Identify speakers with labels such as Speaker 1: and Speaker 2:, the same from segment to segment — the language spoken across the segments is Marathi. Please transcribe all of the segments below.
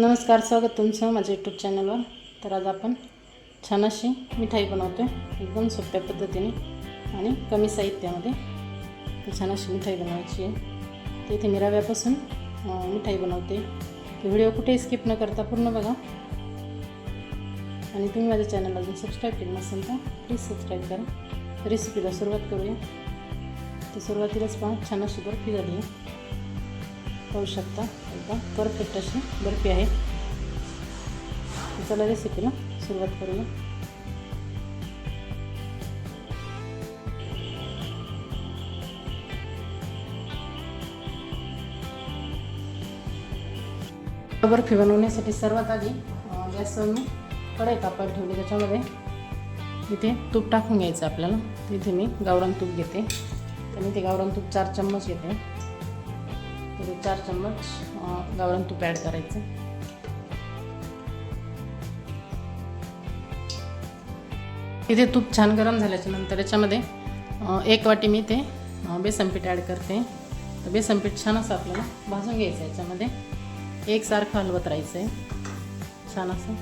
Speaker 1: नमस्कार स्वागत तुमचं माझ्या यूट्यूब चॅनलवर तर आज आपण छान अशी मिठाई बनवतो आहे एकदम सोप्या पद्धतीने आणि कमी साहित्यामध्ये तर छान अशी मिठाई बनवायची आहे. तर इथे मी रव्यापासून मिठाई बनवते. व्हिडिओ कुठेही स्किप न करता पूर्ण बघा. आणि तुम्ही माझ्या चॅनल अजून सबस्क्राईब केलं नसेल तर प्लीज सबस्क्राईब करा. रेसिपीला सुरुवात करूया. तर सुरुवातीलाच पहा छान अशी बर्फी झाली आहे. पाहू शकता. एकदम परफेक्ट अशी बर्फी आहे. चला रेसिपीला सुरुवात करूया. बर्फी बनवण्यासाठी सर्वात आधी गॅसवर मी कढई कापड ठेवली. त्याच्यामध्ये इथे तूप टाकून घ्यायचं आपल्याला. तिथे मी गावरान तूप घेते. तर मी ते गावरान तूप चार चम्मच घेते. थोडे चार चम्मच गावरान तूप ॲड करायचं. इथे तूप छान गरम झाल्याच्यानंतर याच्यामध्ये एक वाटी मी ते अं, बेसन पीठ ॲड करते. तर बेसन पीठ छान असं आपल्याला भाजून घ्यायचं याच्यामध्ये. एकसारखं हलवत राहायचं आहे छान असं.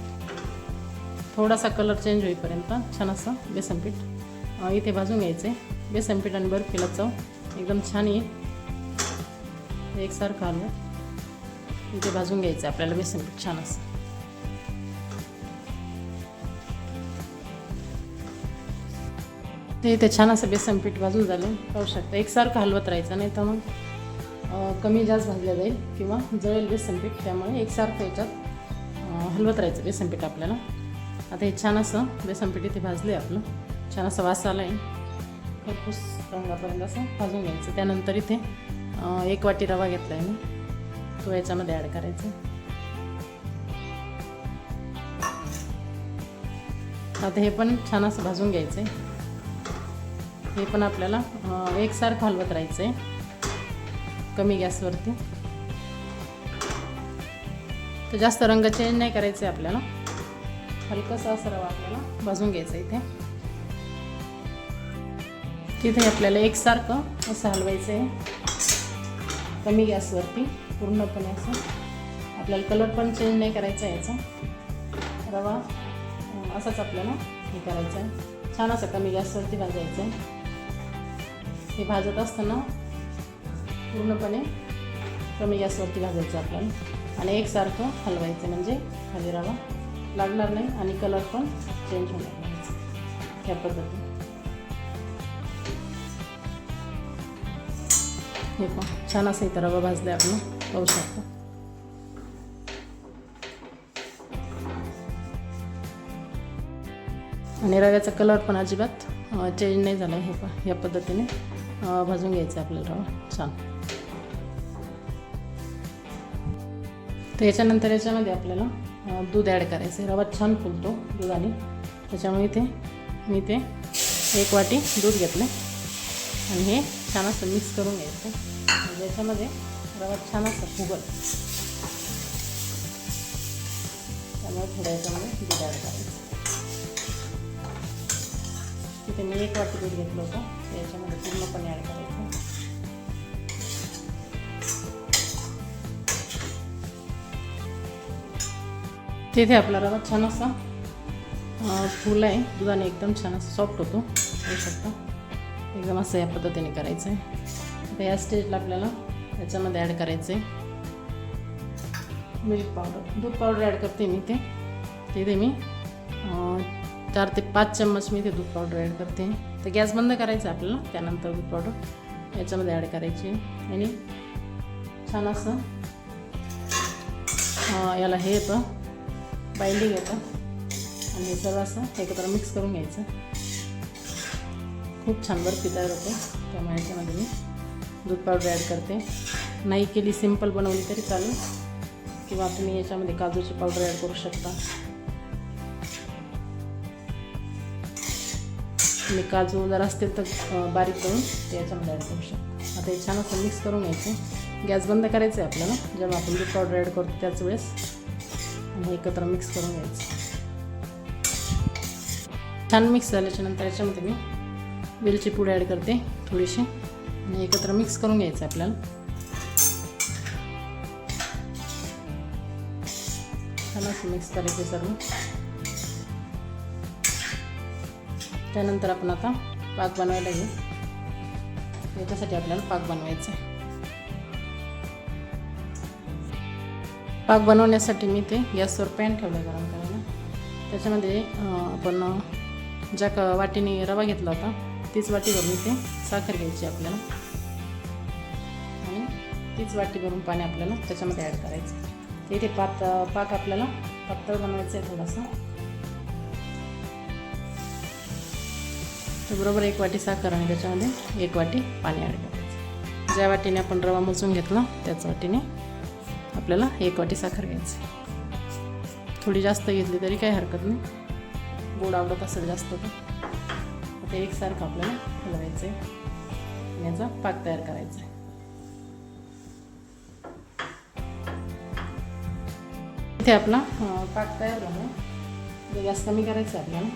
Speaker 1: थोडासा कलर चेंज होईपर्यंत छान असं बेसनपीठ इथे भाजून घ्यायचं आहे बेसनपीठ आणि बर्फीला चव एकदम छान येईल. एकसारखं आलं. इथे भाजून घ्यायचं आहे आपल्याला बेसन पीठ छान असं ते इथे छान असं बेसन पीठ भाजून झालं. पाहू शकता एकसारखं हलवत राहायचं नाही तर मग कमी जास्त भाजलं जाईल किंवा जळेल बेसन पीठ त्यामुळे एकसारखं याच्यात हलवत राहायचं बेसन पीठ आपल्याला. आता हे छान असं बेसन पीठ इथे भाजले आपलं. छान असं वास आला आहे खरपूस रंगापर्यंत असं भाजून घ्यायचं. त्यानंतर इथे एक वाटी रवा घेतला आहे मी. तो याच्यामध्ये ॲड करायचा. आता हे पण छान असं भाजून घ्यायचं आहे हे पण आपल्याला एकसारखं हलवत राहायचं आहे कमी गॅसवरती. तर जास्त रंग चेंज नाही करायचं आहे आपल्याला. हलकंसं असं रवा आपल्याला भाजून घ्यायचं आहे इथे. तिथे आपल्याला एकसारखं असं हलवायचं आहे कमी गॅसवरती पूर्णपणे असं. आपल्याला कलर पण चेंज नाही करायचा आहे याचा. रवा असाच आपल्याला हे करायचं आहे. छान असं कमी गॅसवरती भाजायचं आहे. हे भाजत असताना पूर्णपणे कमी गॅसवरती भाजायचं आपल्याला. आणि एकसारखं हलवायचं म्हणजे खाली रवा लागणार नाही आणि कलर पण चेंज होणार नाही. ह्या पद्धतीने. हे पहा छान असं इथं रवा भाजलं आपलं पाहू शकतो आणि रव्याचा कलर पण अजिबात चेंज नाही झाला हे पहा या पद्धतीने. भाजून घ्यायचं आपल्याला रवा. छान. तर याच्यानंतर याच्यामध्ये आपल्याला दूध ॲड करायचं आहे रवा छान फुलतो दुधाने. त्याच्यामुळे इथे मी ते एक वाटी दूध घेतलं आणि हे छान असं मिक्स करून घ्यायचं. ज्याच्यामध्ये रवा छान असं फुगल त्यामुळे थोड्या याच्यामध्ये दूध ॲड करायचं तिथे मी एक वाटी दूध घेतलं होतं. याच्यामध्ये पूर्णपणे ॲड करायचं. तिथे आपला रवा छान असा फुल आहे दुधाने एकदम छान असं सॉफ्ट होतो. होऊ शकता. एकदम असं या पद्धतीने करायचं आहे आता या स्टेजला आपल्याला याच्यामध्ये ॲड करायचं आहे मिल्क पावडर दूध पावडर ॲड करते मी ते तिथे मी चार ते पाच चम्मच मी ते दूध पावडर ॲड करते. तर गॅस बंद करायचा आपल्याला त्यानंतर दूध पावडर याच्यामध्ये ॲड करायची. आणि छान असं याला हे येतं बाइंडिंग येतं. आणि हे सर्व असं एकत्र मिक्स करून घ्यायचं. खूप छान बरं पिता होते त्यामुळे याच्यामध्ये मी दूध पावडर ॲड करते. नाही केली सिंपल बनवली तरी चालेल. किंवा तुम्ही याच्यामध्ये काजूची पावडर ॲड करू शकता. मी काजू जर असतील तर बारीक करून ते याच्यामध्ये ॲड करू शकता. आता हे छान असं मिक्स करून घ्यायचं. गॅस बंद करायचं आहे आपल्याला. जेव्हा आपण दूध पावडर ॲड करतो त्याच वेळेस आणि एकत्र मिक्स करून घ्यायचं. छान मिक्स झाल्याच्यानंतर याच्यामध्ये मी वेलची पूड ॲड करते थोडीशी. आणि एकत्र मिक्स करून घ्यायचं आपल्याला. छान असं मिक्स करायचं सर्व. त्यानंतर आपण आता पाक बनवायला घेऊ. याच्यासाठी आपल्याला पाक बनवायचा पाक बनवण्यासाठी मी ते गॅसवर पॅन ठेवलं गरम करायला. त्याच्यामध्ये आपण ज्या क वाटीने रवा घेतला होता तीच वाटी भरून इथे साखर घ्यायची आपल्याला. आणि तीच वाटी भरून पाणी आपल्याला त्याच्यामध्ये ॲड करायचं. इथे पात पाक आपल्याला पातळ बनवायचं आहे थोडासा. बरोबर एक वाटी साखर आणि त्याच्यामध्ये एक वाटी पाणी ॲड करायचं. ज्या वाटीने आपण रवा मोजून घेतला त्याच वाटीने आपल्याला एक वाटी साखर घ्यायची थोडी जास्त घेतली तरी काही हरकत नाही. गोड आवडत असेल जास्त तर. ते एकसारखं आपल्याला हलवायचं आहे याचा पाक तयार करायचा आहे इथे आपला पाक तयार झाला. गॅस कमी करायचा आहे आपल्याला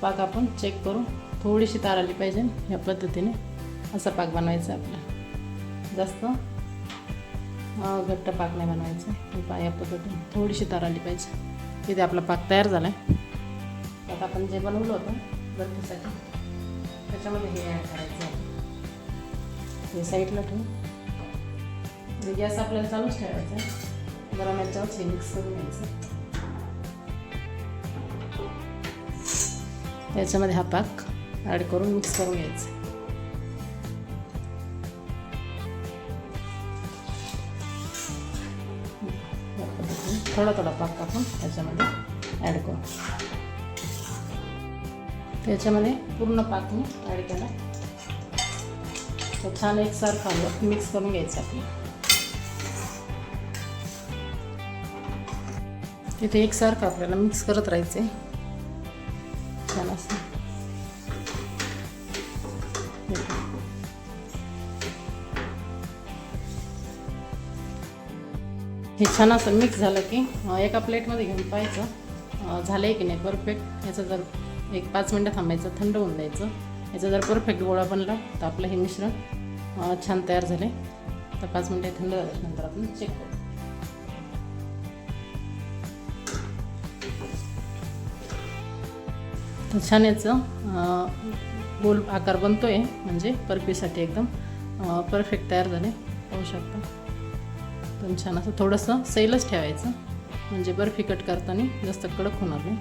Speaker 1: पाक आपण चेक करू थोडीशी तार आली पाहिजे ह्या पद्धतीने असा पाक बनवायचा आहे आपला. जास्त घट्ट पाक नाही बनवायचा. पा या पद्धतीने थोडीशी तार आली पाहिजे. इथे आपला पाक तयार झाला आहे आता आपण जे बनवलं होतं बर्फीसाठी त्याच्यामध्ये हे ॲड करायचं आहे. हे साईडला ठेवून. म्हणजे गॅस आपल्याला चालूच ठेवायचा गरम याच्यावर हे मिक्स करून घ्यायचं त्याच्यामध्ये हा पाक ॲड करून मिक्स करून घ्यायचा थोडा थोडा पाक टाकून त्याच्यामध्ये ॲड करू. त्याच्यामध्ये पूर्ण पाक मी ॲड केला तर छान एकसारखा मिक्स करून घ्यायचं आपलं. तिथे एकसारखं आपल्याला मिक्स करत राहायचं आहे छान असं. हे छान असं मिक्स झालं की एका प्लेटमध्ये घेऊन पाहायचं. झालं आहे की नाही? परफेक्ट. ह्याचं जर एक पाच मिनटं थांबायचं थंड होऊन द्यायचं याचा जर परफेक्ट गोळा बनला तर आपलं हे मिश्रण छान तयार झाले. तर पाच मिनटं थंड झाल्यानंतर आपण चेक करू. तर छान याचं गोल आकार बनतो आहे म्हणजे बर्फीसाठी एकदम परफेक्ट तयार झाले. पाहू शकता. पण छान असं थोडंसं सैलच ठेवायचं. म्हणजे बर्फी कट करताना जास्त कडक होणार नाही.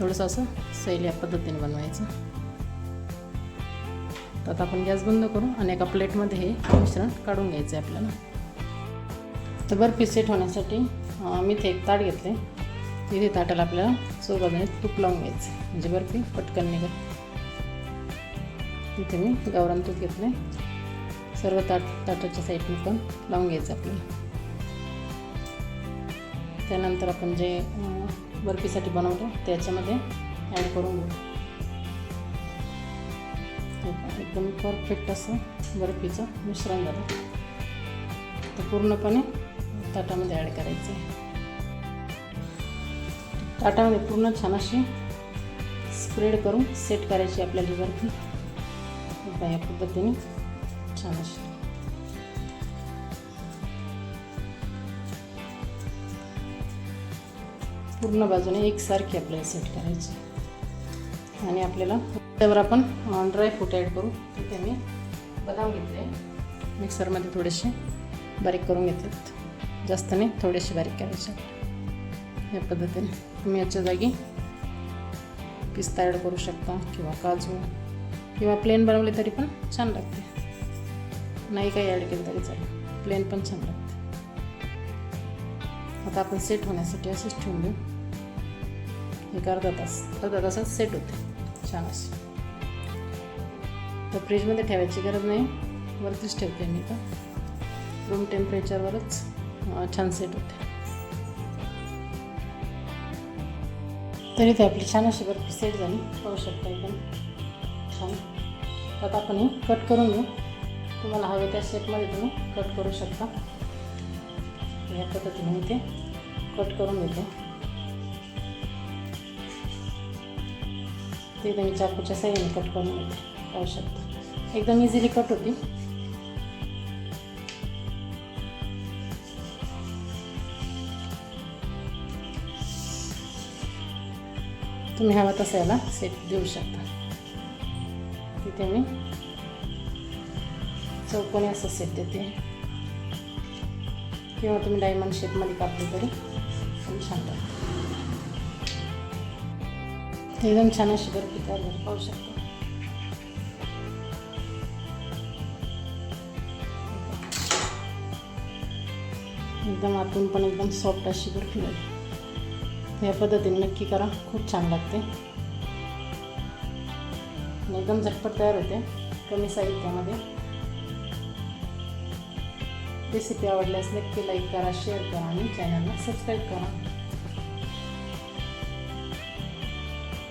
Speaker 1: थोडंसं असं सैल या पद्धतीने बनवायचं. तर आता आपण गॅस बंद करू आणि एका प्लेटमध्ये हे मिश्रण काढून घ्यायचं आहे आपल्याला. तर बर्फी सेट होण्यासाठी मी ते एक ताट घेतले तिथे ताटाला आपल्याला चौबाजूने तूप लावून घ्यायचं म्हणजे बर्फी पटकन निघत तिथे मी गावरान तूप घेतलं सर्व ताट ताटाच्या साईडने पण लावून घ्यायचं आपल्याला. त्यानंतर आपण जे बर्फीसाठी बनवतो त्याच्यामध्ये ॲड करून घेऊ. एकदम परफेक्ट असं बर्फीचं मिश्रण झालं. तर पूर्णपणे ताटामध्ये ॲड करायचं आहे. ताटामध्ये पूर्ण छान अशी स्प्रेड करून सेट करायची आपल्याला बर्फी. या पद्धतीने छान अशी. पूर्ण बाजूने एकसारखी आपल्याला सेट करायची आणि आपल्याला त्यावर आपण ड्रायफ्रूट ॲड करू. तिथे मी बदाम घेतले. मिक्सरमध्ये थोडेसे बारीक करून घेतलेत. जास्त नाही थोडेसे बारीक करायचे. या पद्धतीने. तुम्ही याच्या जागी पिस्ता ॲड करू शकता किंवा काजू किंवा प्लेन बनवले तरी पण छान लागते. नाही काही ॲड केलं तरी चालेल. प्लेन पण छान लागते. आता आपण सेट होण्यासाठी असेच ठेवून देऊ. एक अर्धा तास अर्धा तासात सेट होते. छान असं. तर फ्रीजमध्ये ठेवायची गरज नाही. वरतीच ठेवते मी तर रूम टेम्परेचरवरच छान सेट होते. तरी ते आपली छान अशी बर्फी सेट झाली. पाहू शकता एकदम छान. आता आपण हे कट करून घेऊ. तुम्हाला हवे त्या शेपमध्ये तुम्ही कट करू शकता. या पद्धतीने मी ते कट करून घेते. ते तुम्ही चाकूच्या साईडने कट करून पाहू शकता एकदम इझिली कट होती. तुम्ही हवा तसं याला सेट देऊ शकता. तिथे मी चौकोनी असं सेट देते. किंवा तुम्ही डायमंड शेपमध्ये कापली तरी छान लागतं. एकदम छान अशी बर्फी तयार झाली पाहू शकतो एकदम आतून पण एकदम सॉफ्ट अशी बर्फी झाली या पद्धतीने नक्की करा खूप छान लागते एकदम झटपट तयार होते कमी साहित्यामध्ये रेसिपी आवडल्यास नक्की लाईक करा शेअर करा आणि चॅनलला सबस्क्राईब करा